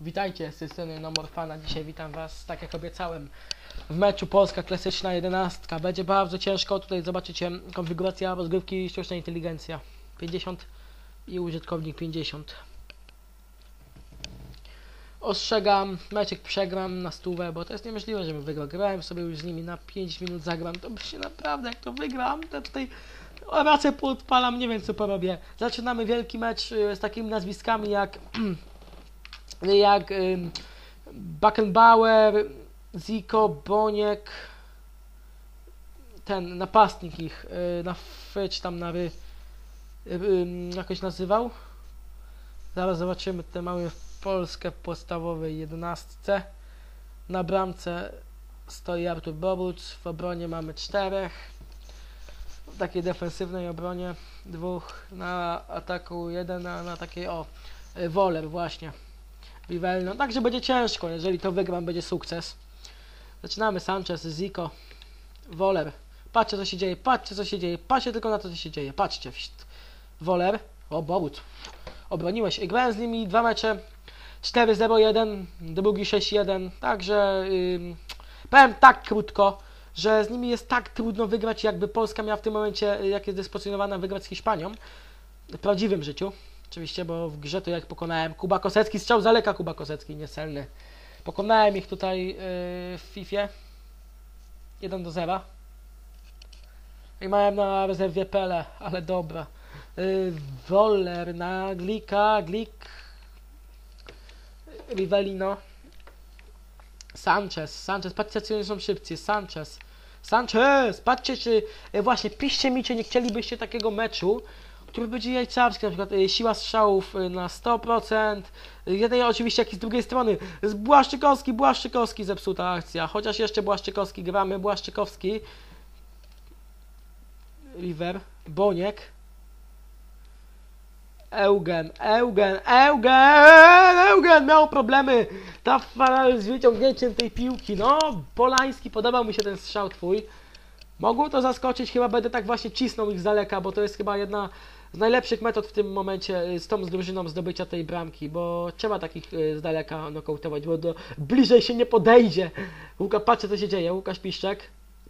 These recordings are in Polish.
Witajcie, z tej strony Nomorfana. Dzisiaj witam Was, tak jak obiecałem, w meczu Polska Klasyczna 11. Będzie bardzo ciężko, tutaj zobaczycie konfiguracja rozgrywki sztuczna inteligencja 50 i użytkownik 50. Ostrzegam, meczek przegram na stówę, bo to jest niemożliwe, żebym wygrał. Grałem sobie już z nimi na 5 minut, zagram, to się naprawdę, jak to wygram, to tutaj rację podpalam, nie wiem co porobię. Zaczynamy wielki mecz y, z takimi nazwiskami jak jak Beckenbauer, Zico, Boniek, ten napastnik ich, y, na F, tam na ry, y, jakoś nazywał. Zaraz zobaczymy, tutaj mamy Polskę w podstawowej jedenastce. Na bramce stoi Artur Boruc, w obronie mamy czterech. W takiej defensywnej obronie dwóch, na ataku jeden, a na takiej o, y, Woler właśnie. Rivelno. Także będzie ciężko, jeżeli to wygram, będzie sukces. Zaczynamy Sanchez, Zico, Woler. Patrzcie co się dzieje, patrzcie co się dzieje, patrzcie tylko na to co się dzieje, patrzcie. Woler, o Bogut, obroniłeś. Grałem z nimi dwa mecze, 4-0-1, drugi 6-1, także ym, powiem tak krótko, że z nimi jest tak trudno wygrać, jakby Polska miała w tym momencie, jak jest dyspozycjonowana, wygrać z Hiszpanią. W prawdziwym życiu. Oczywiście, bo w grze to jak pokonałem Kuba Kosecki, strzał z daleka Kuba Kosecki, niecelny. Pokonałem ich tutaj yy, w FIFA 1 do 0. I miałem na rezerwie Pele, ale dobra. Yy, Woller na Glika, Glik, Rivellino, Sanchez, Sanchez, patrzcie oni są szybcy, Sanchez, Sanchez, patrzcie czy, yy, właśnie, piszcie mi czy nie chcielibyście takiego meczu, który będzie jajcarski, na przykład y, siła strzałów y, na 100%, y, jednej oczywiście jak i z drugiej strony, Błaszczykowski, Błaszczykowski zepsuta akcja, chociaż jeszcze Błaszczykowski gramy, Błaszczykowski, River, Boniek, Eugen, Eugen, Eugen, Eugen miał problemy. Ta z wyciągnięciem tej piłki, no, Polański, podobał mi się ten strzał twój, Mogło to zaskoczyć, chyba będę tak właśnie cisnął ich z daleka, bo to jest chyba jedna z najlepszych metod w tym momencie y, z tą drużyną zdobycia tej bramki, bo trzeba takich y, z daleka nokautować, bo do, bliżej się nie podejdzie. Łukasz, patrzcie co się dzieje, Łukasz Piszczek.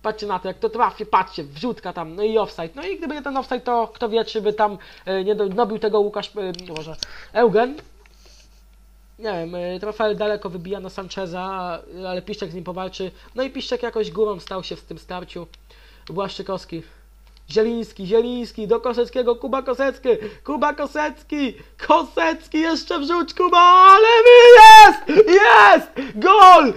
Patrzcie na to, jak to trafi, patrzcie, wrzutka tam, no i offside. No i gdyby nie ten offside, to kto wie, czy by tam y, nie do- dobił tego Łukasz, może Eugen. Nie wiem, Rafael daleko wybija na Sancheza, ale Piszczek z nim powalczy. No i Piszczek jakoś górą stał się w tym starciu. Błaszczykowski. Zieliński, Zieliński, do Koseckiego, Kuba Kosecki, Kuba Kosecki, Kosecki, jeszcze wrzuć Kuba, ale jest, jest, gol,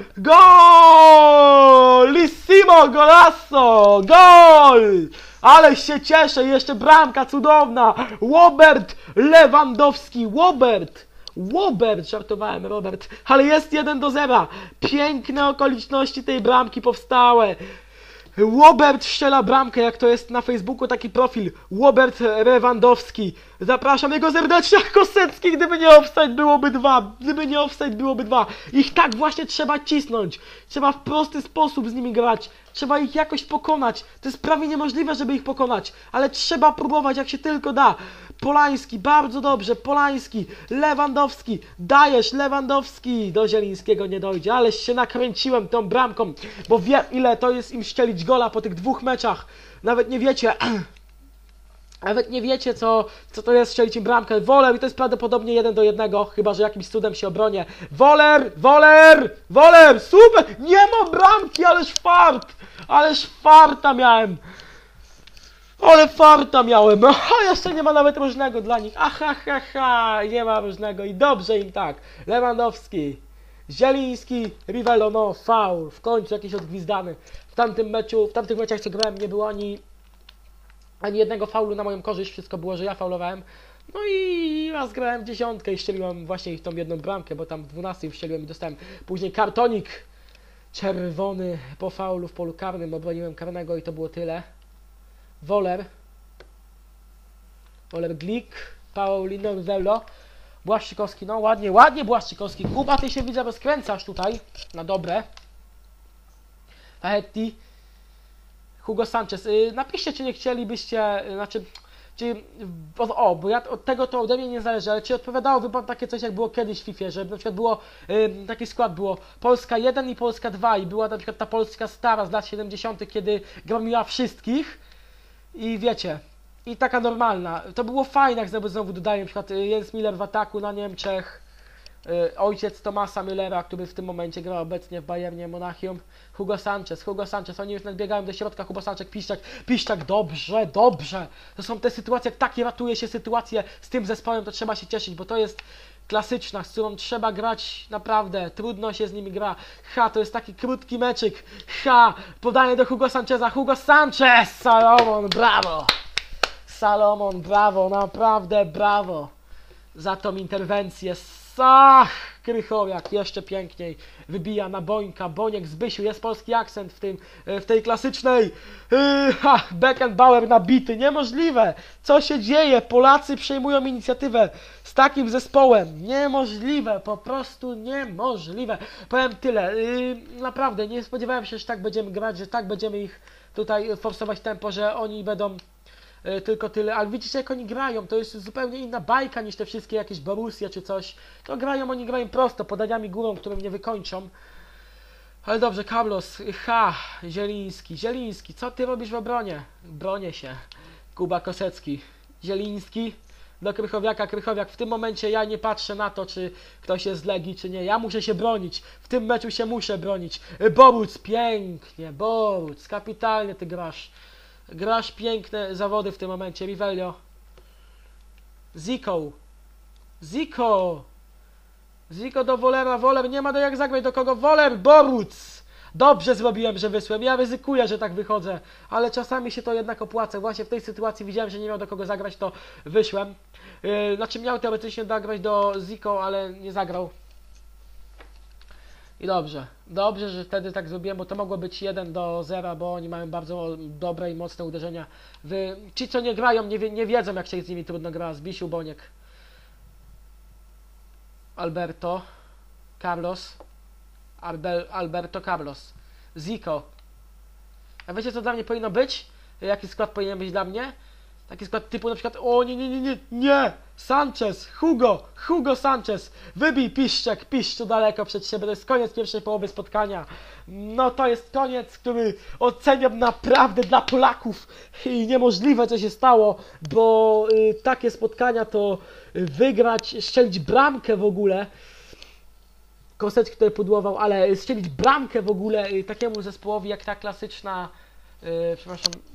golissimo, golasso, gol, ale się cieszę, jeszcze bramka cudowna, Robert Lewandowski, Robert, Robert, żartowałem, Robert, ale jest 1 do 0, piękne okoliczności tej bramki powstałe, Robert strzela bramkę, jak to jest na Facebooku taki profil. Robert Lewandowski. Zapraszam jego serdecznie, Kosecki, gdyby nie offside byłoby dwa. Gdyby nie offside byłoby dwa. Ich tak właśnie trzeba cisnąć. Trzeba w prosty sposób z nimi grać. Trzeba ich jakoś pokonać. To jest prawie niemożliwe, żeby ich pokonać. Ale trzeba próbować, jak się tylko da. Polański, bardzo dobrze, Polański, Lewandowski, dajesz, Lewandowski, do Zielińskiego nie dojdzie, ależ się nakręciłem tą bramką, bo wiem ile to jest im ścielić gola po tych dwóch meczach, nawet nie wiecie, nawet nie wiecie co, co to jest strzelić im bramkę, Woler i to jest prawdopodobnie jeden do jednego, chyba że jakimś cudem się obronię, Woler, Woler, Woler, super, nie ma bramki, ależ fart, ależ farta miałem, ale farta miałem, a jeszcze nie ma nawet różnego dla nich, aha, ha, ha, nie ma różnego. I dobrze im tak. Lewandowski, Zieliński, Rivello, no faul, w końcu jakiś odgwizdany. W tamtym meczu, w tamtych meczach co grałem nie było ani, ani jednego faulu na moją korzyść, wszystko było, że ja faulowałem. No i raz grałem w dziesiątkę i strzeliłem właśnie tą jedną bramkę, bo tam w 12 wstrzeliłem i dostałem później kartonik czerwony po faulu w polu karnym, obroniłem karnego i to było tyle. Woler, Woler Glik, Paulino Rivello, Błaszczykowski, no ładnie, ładnie Błaszczykowski. Kuba, ty się widzę rozkręcasz tutaj, na dobre. Fahetti, Hugo Sanchez. Yy, napiszcie, czy nie chcielibyście, yy, znaczy, czy, o, o, bo ja od tego to ode mnie nie zależy, ale czy odpowiadałoby Wam takie coś, jak było kiedyś w FIFA, że na przykład było, ym, taki skład było Polska 1 i Polska 2 i była na przykład ta Polska stara z lat 70., kiedy gra miała wszystkich i wiecie, i taka normalna. To było fajne, jak znowu, znowu dodaję, na przykład y, Jens Miller w ataku na Niemczech, y, ojciec Tomasa Müllera, który w tym momencie gra obecnie w Bayernie Monachium, Hugo Sanchez, Hugo Sanchez, oni już nadbiegają do środka, Hugo Sanchez, Piszczak, Piszczak, dobrze, dobrze. To są te sytuacje, jak takie ratuje się sytuacje z tym zespołem, to trzeba się cieszyć, bo to jest klasyczna, z którą trzeba grać naprawdę, trudno się z nimi gra. Ha, to jest taki krótki meczyk. Ha, podanie do Hugo Sancheza, Hugo Sanchez, Salomon, brawo. Salomon, brawo, naprawdę brawo za tą interwencję. Ach, Krychowiak jeszcze piękniej wybija na Bońka. Boniek Zbysiu, jest polski akcent w, tym, e, w tej klasycznej. Yy, ha, Beckenbauer nabity, niemożliwe. Co się dzieje? Polacy przejmują inicjatywę z takim zespołem. Niemożliwe, po prostu niemożliwe. Powiem tyle, yy, naprawdę nie spodziewałem się, że tak będziemy grać, że tak będziemy ich tutaj forsować tempo, że oni będą tylko tyle, ale widzicie jak oni grają, to jest zupełnie inna bajka niż te wszystkie jakieś Borussia czy coś. To grają, oni grają prosto, podaniami górą, które mnie wykończą. Ale dobrze, Carlos, ha, Zieliński, Zieliński, co ty robisz w obronie? Bronię się. Kuba Kosecki, Zieliński do Krychowiaka, Krychowiak, w tym momencie ja nie patrzę na to, czy ktoś jest z Legii, czy nie. Ja muszę się bronić, w tym meczu się muszę bronić. E, Boruc, pięknie, Boruc, kapitalnie ty grasz. Grasz piękne zawody w tym momencie, Rivelio. Zico. Zico. Zico do Wolera, Woler nie ma do jak zagrać do kogo. Woler, Boruc. Dobrze zrobiłem, że wysłem. Ja ryzykuję, że tak wychodzę, ale czasami się to jednak opłaca. Właśnie w tej sytuacji widziałem, że nie miał do kogo zagrać, to wyszłem. Yy, znaczy miał teoretycznie zagrać do Zico, ale nie zagrał. I dobrze, dobrze, że wtedy tak zrobiłem, bo to mogło być 1 do 0, bo oni mają bardzo dobre i mocne uderzenia. Wy, ci, co nie grają, nie, nie wiedzą, jak się z nimi trudno gra. Zbisiu Boniek. Alberto. Carlos. Albel, Alberto Carlos. Zico. A wiecie, co dla mnie powinno być? Jaki skład powinien być dla mnie? Taki skład typu na przykład, o nie, nie, nie, nie, nie, Sanchez, Hugo, Hugo Sanchez, wybij Piszczek, Piszczu daleko przed siebie, to jest koniec pierwszej połowy spotkania. No to jest koniec, który oceniam naprawdę dla Polaków i niemożliwe co się stało, bo y, takie spotkania to wygrać, strzelić bramkę w ogóle, Kosecki tutaj pudłował, ale strzelić bramkę w ogóle y, takiemu zespołowi jak ta klasyczna, y, przepraszam, y,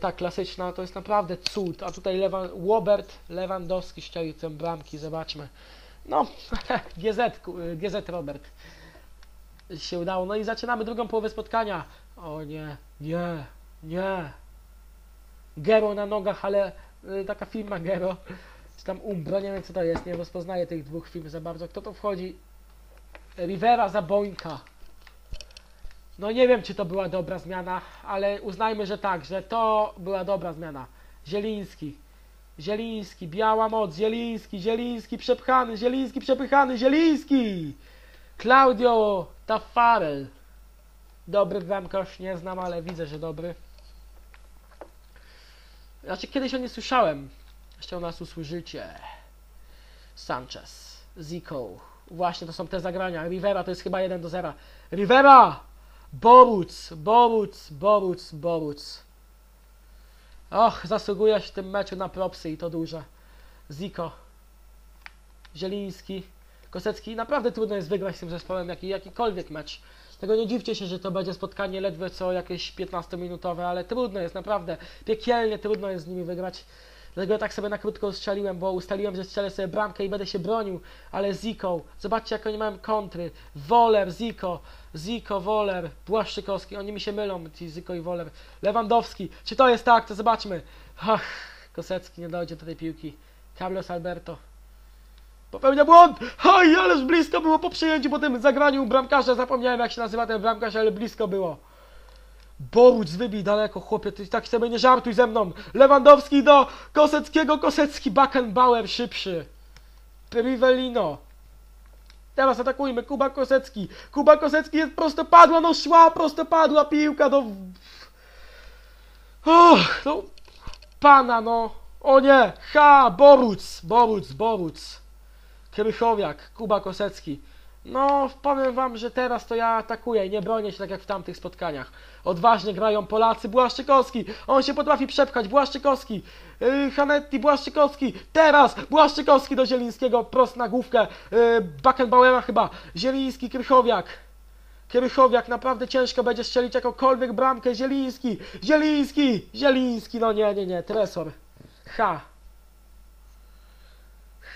ta klasyczna, to jest naprawdę cud. A tutaj Lewan, Robert Lewandowski strzelił tę bramki, zobaczmy. No, GZ, y, GZ Robert się udało. No i zaczynamy drugą połowę spotkania. O nie, nie, nie. Gero na nogach, ale y, taka firma Gero, czy tam Umbro, nie wiem co to jest, nie rozpoznaję tych dwóch firm za bardzo. Kto to wchodzi? Rivera za Bońka. No nie wiem, czy to była dobra zmiana, ale uznajmy, że tak, że to była dobra zmiana. Zieliński. Zieliński, biała moc, Zieliński, Zieliński przepchany, Zieliński przepychany, Zieliński! Claudio Taffarel. Dobry bramkarz, nie znam, ale widzę, że dobry. Znaczy, kiedyś o nie słyszałem. Jeszcze o nas usłyszycie. Sanchez, Zico. Właśnie to są te zagrania. Rivera to jest chyba 1 do 0. Rivera! Boruc, Boruc, Boruc, Boruc. Och, zasługujesz w tym meczu na propsy i to duże. Zico. Zieliński. Kosecki. Naprawdę trudno jest wygrać z tym zespołem jaki, jakikolwiek mecz. Tego nie dziwcie się, że to będzie spotkanie ledwie co jakieś 15-minutowe, ale trudno jest, naprawdę. Piekielnie trudno jest z nimi wygrać. Dlatego tak sobie na krótko strzeliłem, bo ustaliłem, że strzelę sobie bramkę i będę się bronił, ale Ziko, zobaczcie jak oni mają kontry. Woler, Ziko, Ziko, Woler, Błaszczykowski, oni mi się mylą, ci Ziko i Woler. Lewandowski, czy to jest tak, to zobaczmy. Ach, Kosecki nie dojdzie do tej piłki. Carlos Alberto. Popełnia błąd! Oj, ależ blisko było po przyjęciu po tym zagraniu bramkarza. Zapomniałem jak się nazywa ten bramkarz, ale blisko było. Boruc wybij daleko, chłopie, ty tak sobie nie żartuj ze mną. Lewandowski do Koseckiego, Kosecki, Beckenbauer szybszy. Rivellino. Teraz atakujmy, Kuba Kosecki. Kuba Kosecki jest prostopadła, no szła prostopadła piłka do... Och, no... Pana, no... O nie! Ha! Boruc! Boruc, Boruc. Krychowiak, Kuba Kosecki. No, powiem wam, że teraz to ja atakuję, nie bronię się tak jak w tamtych spotkaniach. Odważnie grają Polacy, Błaszczykowski, on się potrafi przepchać, Błaszczykowski, yy, Hanetti, Błaszczykowski, teraz Błaszczykowski do Zielińskiego, prost na główkę, yy, chyba, Zieliński, Krychowiak. Krychowiak, naprawdę ciężko będzie strzelić jakąkolwiek bramkę, Zieliński, Zieliński, Zieliński, no nie, nie, nie, Tresor. Ha.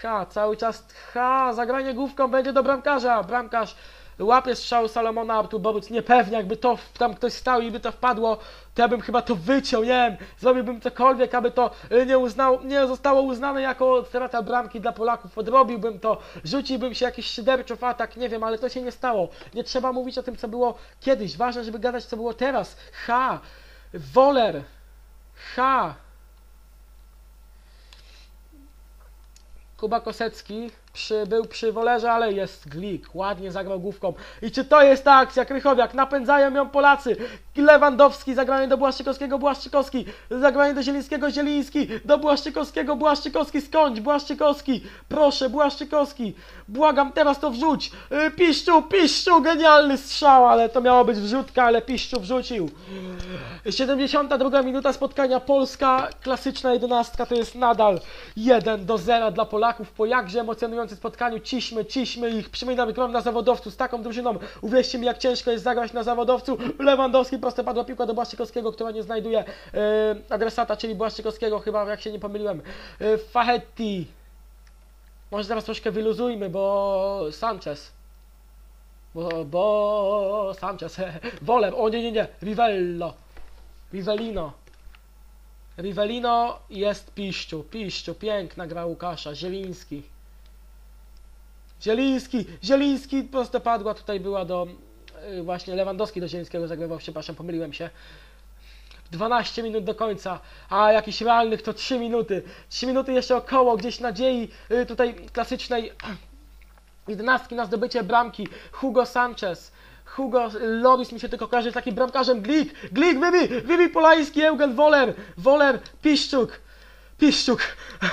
Ha, cały czas ha, zagranie główką będzie do bramkarza. Bramkarz łapie strzał Salomona Artur Boruc. Niepewnie, jakby to tam ktoś stał i by to wpadło, to ja bym chyba to wyciął, nie wiem, zrobiłbym cokolwiek, aby to y, nie, uznał, nie zostało uznane jako strata bramki dla Polaków. Odrobiłbym to, rzuciłbym się jakiś szyderczo w atak, nie wiem, ale to się nie stało. Nie trzeba mówić o tym, co było kiedyś. Ważne, żeby gadać, co było teraz. Ha! Woler! Ha! Kuba Kosecki przy, był przy wolerze, ale jest glik. Ładnie zagrał główką. I czy to jest ta akcja? Krychowiak. Napędzają ją Polacy. Lewandowski. Zagranie do Błaszczykowskiego. Błaszczykowski. Zagranie do Zielińskiego. Zieliński. Do Błaszczykowskiego. Błaszczykowski. Skądź. Błaszczykowski. Proszę. Błaszczykowski. Błagam, teraz to wrzuć. Yy, Piszczu. Piszczu. Genialny strzał, ale to miało być wrzutka, ale Piszczu wrzucił. 72 minuta spotkania. Polska klasyczna jedenastka to jest nadal 1 do 0 dla Polaków po jakże emocjonującym spotkaniu. Ciśmy, ciśmy ich. Przypominam, grałem na zawodowcu z taką drużyną. Uwierzcie mi, jak ciężko jest zagrać na zawodowcu. Lewandowski prosto padła piłka do Błaszczykowskiego, która nie znajduje e, adresata, czyli Błaszczykowskiego, chyba jak się nie pomyliłem. E, Fahetti. Może teraz troszkę wyluzujmy, bo Sanchez. Bo, bo Sanchez. Wolem. O nie, nie, nie. Rivello. Rivellino. Rivellino jest piszczu, piszczu, piękna gra Łukasza, Zieliński. Zieliński, Zieliński, prosto padła, tutaj była do, y, właśnie Lewandowski do Zielińskiego zagrywał, przepraszam, pomyliłem się. 12 minut do końca, a jakichś realnych to 3 minuty. 3 minuty jeszcze około, gdzieś nadziei y, tutaj klasycznej jedenastki na zdobycie bramki. Hugo Sanchez. Hugo Loris mi się tylko kojarzy z takim bramkarzem Glik. Glik, wybij, wybij Polański, Eugen Woler. Woler, Piszczuk. Piszczuk.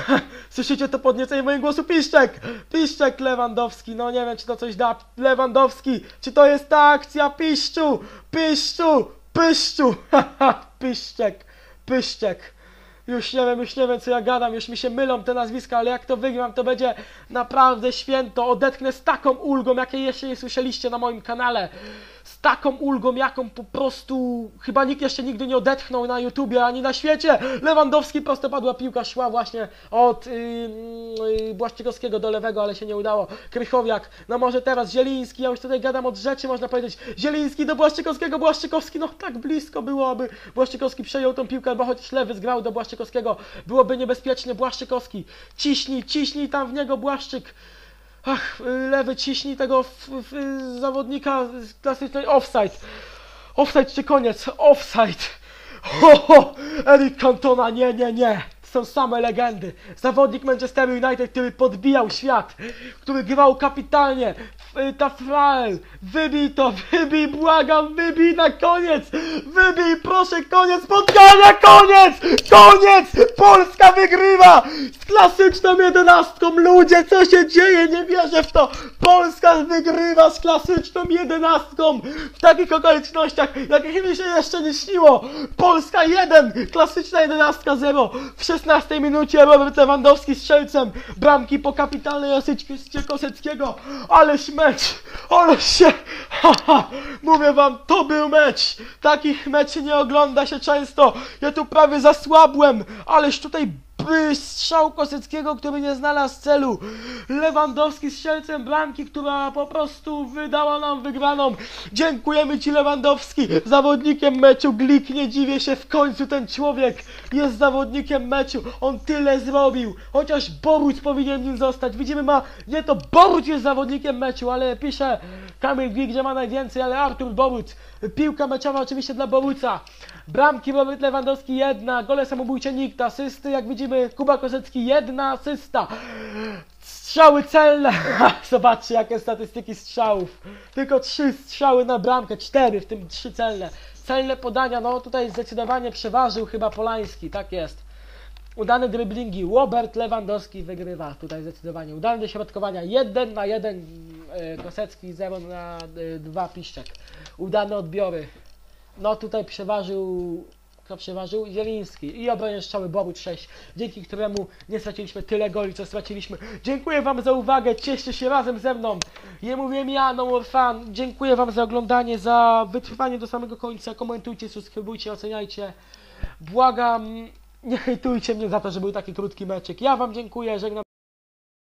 Słyszycie to podniecenie mojego głosu? Piszczek. Piszczek, Lewandowski. No nie wiem, czy to coś da. Lewandowski. Czy to jest ta akcja? Piszczu. Piszczu. Pyszczu. Piszczek. Pyszczek. Już nie wiem, już nie wiem co ja gadam, już mi się mylą te nazwiska, ale jak to wygram, to będzie naprawdę święto. Odetchnę z taką ulgą, jakiej jeszcze nie słyszeliście na moim kanale. Taką ulgą, jaką po prostu chyba nikt jeszcze nigdy nie odetchnął na YouTubie ani na świecie. Lewandowski prosto padła piłka, szła właśnie od yy, yy, Błaszczykowskiego do lewego, ale się nie udało. Krychowiak, no może teraz Zieliński, ja już tutaj gadam od rzeczy, można powiedzieć. Zieliński do Błaszczykowskiego, Błaszczykowski, no tak blisko było, aby Błaszczykowski przejął tą piłkę, albo chociaż lewy zgrał do Błaszczykowskiego. Byłoby niebezpiecznie. Błaszczykowski, ciśnij, ciśnij tam w niego Błaszczyk. Ach, lewy ciśnij tego f, f, zawodnika z klasycznej offside. Offside czy koniec? Offside. Ho, ho! Eric Cantona, nie, nie, nie. Są same legendy. Zawodnik Manchester United, który podbijał świat, który grał kapitalnie. Y, Tafrael, wybij to, wybij, błagam, wybij na koniec. Wybij, proszę, koniec spotkania, koniec! Koniec! Polska wygrywa! Z klasyczną jedenastką, ludzie, co się dzieje? Nie wierzę w to! Polska wygrywa z klasyczną jedenastką w takich okolicznościach, jakich mi się jeszcze nie śniło. Polska 1, klasyczna jedenastka 0. W 16 minucie Robert Lewandowski strzelcem bramki po kapitalnej asyście Koseckiego. Ależ mecz, ależ się, mówię wam, to był mecz. Takich meczy nie ogląda się często. Ja tu prawie zasłabłem, ależ tutaj strzał Koseckiego, który nie znalazł celu. Lewandowski strzelcem bramki, która po prostu wydała nam wygraną. Dziękujemy Ci Lewandowski, zawodnikiem meczu. Glik, nie dziwię się, w końcu ten człowiek jest zawodnikiem meczu. On tyle zrobił, chociaż Boruć powinien nim zostać. Widzimy, ma, nie to Boruć jest zawodnikiem meczu, ale pisze Kamil Glik, gdzie ma najwięcej, ale Artur Boruć. Piłka meczowa oczywiście dla Boruca. Bramki Robert Lewandowski jedna, gole samobójcze nikt, asysty jak widzimy Kuba Kosecki jedna asysta. Strzały celne! Zobaczcie jakie statystyki strzałów. Tylko trzy strzały na bramkę, cztery, w tym trzy celne. Celne podania, no tutaj zdecydowanie przeważył chyba Polański, tak jest. Udane driblingi. Robert Lewandowski wygrywa tutaj zdecydowanie. Udane dośrodkowania 1 na 1 e, Kosecki, 0 na 2 Piszczek. Udane odbiory. No tutaj przeważył. Kto przeważył? Zieliński. I obronie strzały Boruć 6, dzięki któremu nie straciliśmy tyle goli, co straciliśmy. Dziękuję Wam za uwagę, cieszcie się razem ze mną. Nie mówię ja, no more fan. Dziękuję Wam za oglądanie, za wytrwanie do samego końca. Komentujcie, subskrybujcie, oceniajcie. Błagam, nie hejtujcie mnie za to, że był taki krótki meczek. Ja Wam dziękuję, żegnam